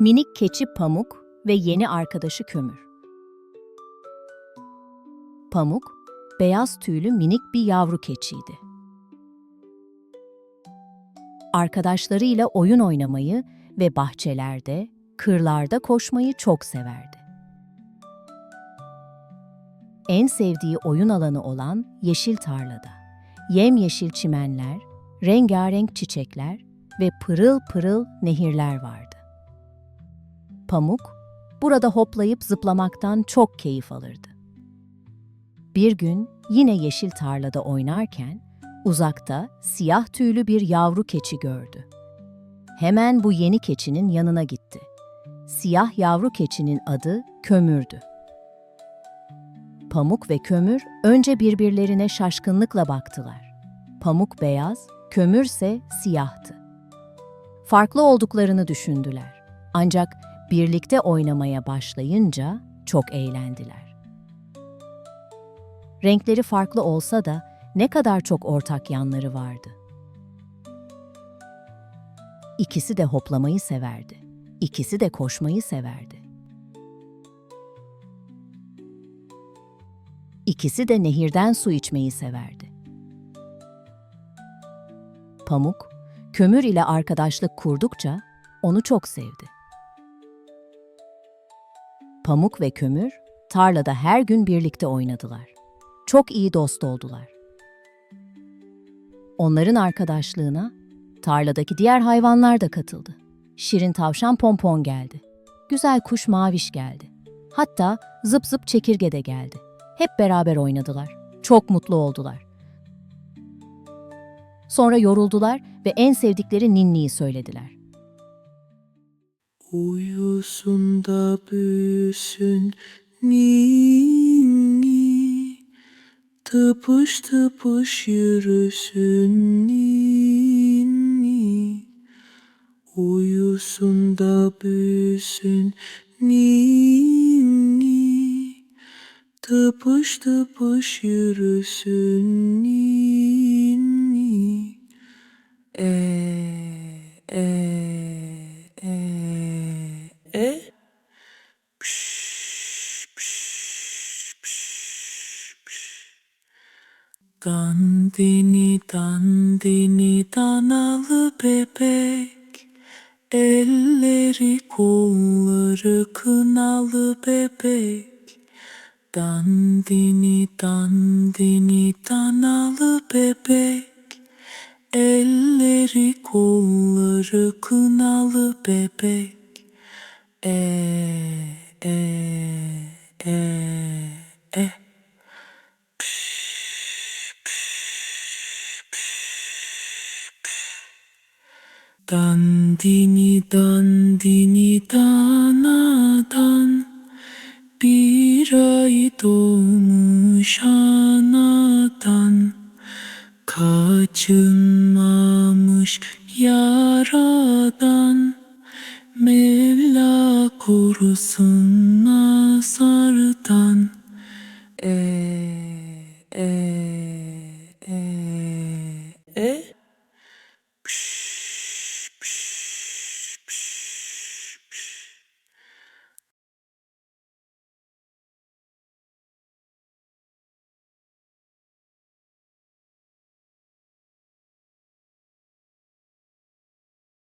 Minik keçi Pamuk ve yeni arkadaşı Kömür. Pamuk, beyaz tüylü minik bir yavru keçiydi. Arkadaşlarıyla oyun oynamayı ve bahçelerde, kırlarda koşmayı çok severdi. En sevdiği oyun alanı olan yeşil tarlada, yemyeşil çimenler, rengarenk çiçekler ve pırıl pırıl nehirler vardı. Pamuk, burada hoplayıp zıplamaktan çok keyif alırdı. Bir gün yine yeşil tarlada oynarken uzakta siyah tüylü bir yavru keçi gördü. Hemen bu yeni keçinin yanına gitti. Siyah yavru keçinin adı Kömür'dü. Pamuk ve Kömür önce birbirlerine şaşkınlıkla baktılar. Pamuk beyaz, Kömürse siyahtı. Farklı olduklarını düşündüler. Ancak birlikte oynamaya başlayınca çok eğlendiler. Renkleri farklı olsa da ne kadar çok ortak yanları vardı. İkisi de hoplamayı severdi. İkisi de koşmayı severdi. İkisi de nehirden su içmeyi severdi. Pamuk, kömür ile arkadaşlık kurdukça onu çok sevdi. Pamuk ve Kömür tarlada her gün birlikte oynadılar. Çok iyi dost oldular. Onların arkadaşlığına tarladaki diğer hayvanlar da katıldı. Şirin tavşan Pompon geldi. Güzel kuş Maviş geldi. Hatta zıp zıp çekirge de geldi. Hep beraber oynadılar. Çok mutlu oldular. Sonra yoruldular ve en sevdikleri ninniyi söylediler. Uyusun da büyüsün ninni Tıpış tıpış yürüsün ninni Uyusun da büyüsün ninni Tıpış tıpış yürüsün ninni E e e e Pş, pş, pş, pş. Dandini dandini danalı bebek. Elleri kolları kınalı bebek. Dandini dandini danalı bebek. Elleri kolları kınalı bebek. E e e e Dandini dandini danadan Bir ay doğmuş anadan. Kaçınmamış yaradan Mevla korusun nazardan. Eee eee eee